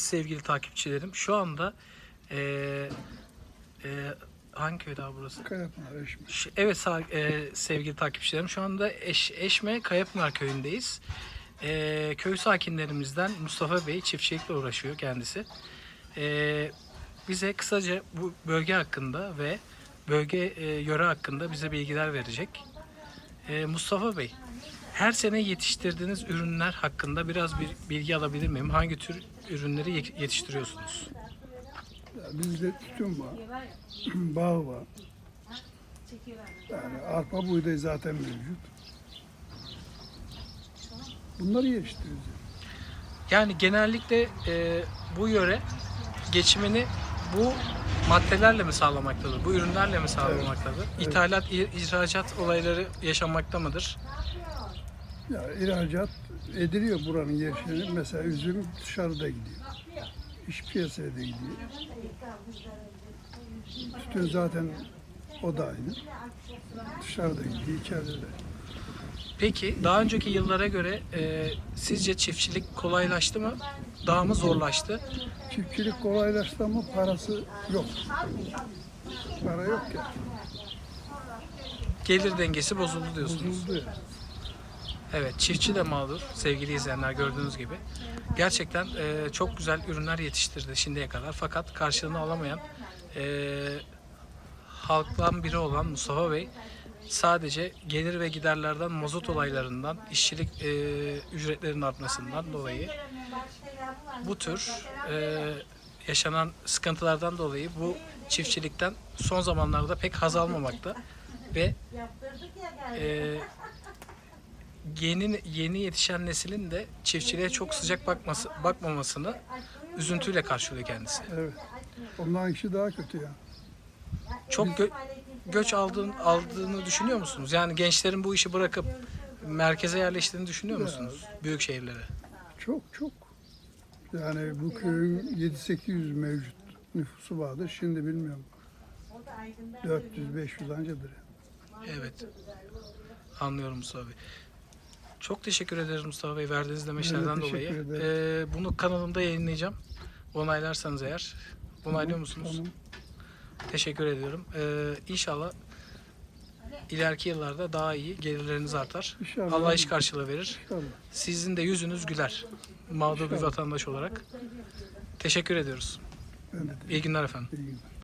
sevgili takipçilerim. Şu anda eee eee hangi köy daha burası? Kayapınar Eşme. Evet eee, sevgili takipçilerim. Şu anda Eş, Eşme Kayapınar köyündeyiz. Eee, köy sakinlerimizden Mustafa Bey çiftçilikle uğraşıyor kendisi. Eee, bize kısaca bu bölge hakkında ve bölge eee, yöre hakkında bize bilgiler verecek. Eee, Mustafa Bey, her sene yetiştirdiğiniz ürünler hakkında biraz bir bilgi alabilir miyim? Hangi tür ürünleri ye- yetiştiriyorsunuz? Bizde tütün var, bağ var. Yani arpa buğday zaten mevcut. Bunları yetiştiriyoruz. Yani genellikle e, bu yöre geçimini bu maddelerle mi sağlamaktadır? Bu ürünlerle mi sağlamaktadır? Evet. İthalat, ihracat olayları yaşanmakta mıdır? Ya ihracat ediliyor buranın gençleri. Mesela üzüm dışarıda gidiyor. İş piyasaya da gidiyor. Tütün zaten o da aynı. Dışarıda gidiyor, içeride de. Peki daha önceki yıllara göre e, sizce çiftçilik kolaylaştı mı? Daha mı zorlaştı? Çiftçilik kolaylaştı ama parası yok. Para yok ya. Gelir dengesi bozuldu diyorsunuz. Bozuldu ya. Evet, çiftçi de mağdur sevgili izleyenler gördüğünüz gibi. Gerçekten e, çok güzel ürünler yetiştirdi şimdiye kadar. Fakat karşılığını alamayan e, halktan biri olan Mustafa Bey sadece gelir ve giderlerden, mazot olaylarından, işçilik e, ücretlerinin artmasından dolayı bu tür e, yaşanan sıkıntılardan dolayı bu çiftçilikten son zamanlarda pek haz almamakta ve e, yeni yeni yetişen neslin de çiftçiliğe çok sıcak bakması bakmamasını üzüntüyle karşılıyor kendisi. Evet. Ondan işi daha kötü ya. Çok gö- göç aldığın, aldığını düşünüyor musunuz? Yani gençlerin bu işi bırakıp merkeze yerleştiğini düşünüyor musunuz? Büyük şehirlere. Çok çok. Yani bu köyün 7-800 mevcut nüfusu vardır. Şimdi bilmiyorum. 400-500 ancadır. Evet. Anlıyorum Mustafa Bey. Çok teşekkür ederiz Mustafa Bey verdiğiniz demeçlerden dolayı. teşekkür Ee, bunu kanalımda yayınlayacağım. Onaylarsanız eğer. Onaylıyor musunuz? Tamam. Teşekkür ediyorum. Ee, inşallah ileriki yıllarda daha iyi gelirleriniz artar. İnşallah. Allah iş karşılığı verir. İnşallah. Sizin de yüzünüz güler. Mağdur bir vatandaş olarak. Teşekkür ediyoruz. İyi günler efendim. iyi günler.